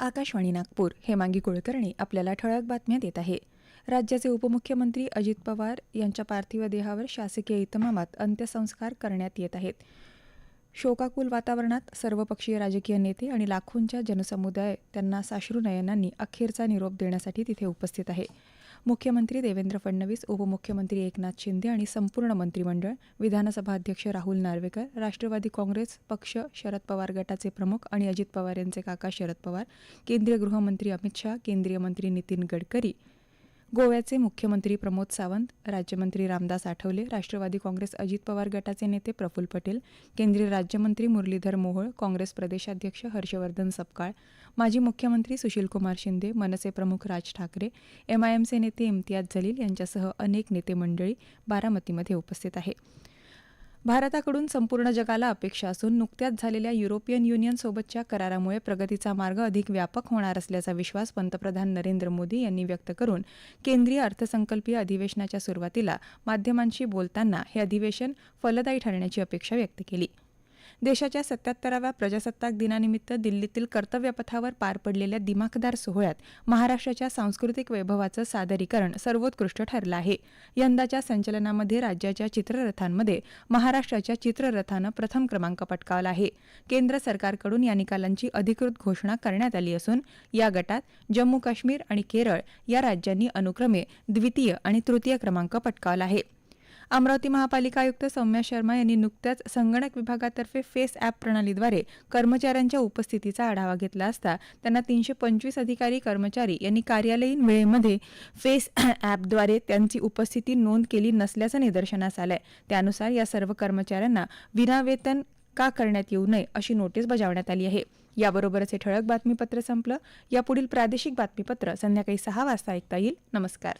आकाशवाणी नागपूर हेमांगी कुलकर्णी आपल्याला ठळक बातम्या देत आहे. राज्याचे उपमुख्यमंत्री अजित पवार यांच्या पार्थिव देहावर शासकीय इतमामात अंत्यसंस्कार करण्यात येत आहेत. शोकाकुल वातावरणात सर्वपक्षीय राजकीय नेते आणि लाखोंच्या जनसमुदाय त्यांना साश्रू नयनांनी अखेरचा निरोप देण्यासाठी तिथे उपस्थित आहे. मुख्यमंत्री देवेंद्र फडणवीस उपमुख्यमंत्री एकनाथ शिंदे आणि संपूर्ण मंत्रिमंडळ विधानसभा अध्यक्ष राहुल नार्वेकर राष्ट्रवादी काँग्रेस पक्ष शरद पवार गटाचे प्रमुख आणि अजित पवार यांचे काका शरद पवार केंद्रीय गृहमंत्री अमित शाह केंद्रीय मंत्री नितीन गडकरी गोव्याचे मुख्यमंत्री प्रमोद सावंत राज्यमंत्री रामदास आठवले राष्ट्रवादी काँग्रेस अजित पवार गटाचे नेते प्रफुल्ल पटेल केंद्रीय राज्यमंत्री मुरलीधर मोहोळ काँग्रेस प्रदेशाध्यक्ष हर्षवर्धन सपकाळ माजी मुख्यमंत्री सुशीलकुमार शिंदे मनसे प्रमुख राज ठाकरे एमआयएमचे नेते इम्तियाज जलील यांच्यासह अनेक नेते मंडळी बारामतीमध्ये उपस्थित आहे भारताकडून संपूर्ण जगाला अपेक्षा असून नुकत्याच झालेल्या युरोपियन युनियनसोबतच्या करारामुळे प्रगतीचा मार्ग अधिक व्यापक होणार असल्याचा विश्वास पंतप्रधान नरेंद्र मोदी यांनी व्यक्त करून केंद्रीय अर्थसंकल्पीय अधिवेशनाच्या सुरुवातीला माध्यमांशी बोलताना हे अधिवेशन फलदायी ठरण्याची अपेक्षा व्यक्त केली. देशाच्या सत्याहत्तराव्या प्रजासत्ताक दिनानिमित्त दिल्लीतील कर्तव्यपथावर पार पडलेल्या दिमाखदार सोहळ्यात महाराष्ट्राच्या सांस्कृतिक वैभवाचं सादरीकरण सर्वोत्कृष्ट ठरलं आहे. यंदाच्या संचलनामध्ये राज्याच्या चित्ररथांमध्ये महाराष्ट्राच्या चित्ररथानं प्रथम क्रमांक पटकावला आहे. केंद्र सरकारकडून या निकालांची अधिकृत घोषणा करण्यात आली असून या गटात जम्मू काश्मीर आणि केरळ या राज्यांनी अनुक्रमे द्वितीय आणि तृतीय क्रमांक पटकावला आहे. अमरावती महापालिका आयुक्त सौम्या शर्मा यांनी नुकत्याच संगणक विभागातर्फे फेस ॲप प्रणालीद्वारे कर्मचाऱ्यांच्या उपस्थितीचा आढावा घेतला असता त्यांना तीनशे पंचवीस अधिकारी कर्मचारी यांनी कार्यालयीन वेळेमध्ये फेस ॲपद्वारे त्यांची उपस्थिती नोंद केली नसल्याचं निदर्शनास आलंय. त्यानुसार या सर्व कर्मचाऱ्यांना विनावेतन का करण्यात येऊ नये अशी नोटीस बजावण्यात आली आहे. याबरोबरच हे ठळक बातमीपत्र संपलं. यापुढील प्रादेशिक बातमीपत्र संध्याकाळी सहा वाजता ऐकता येईल. नमस्कार.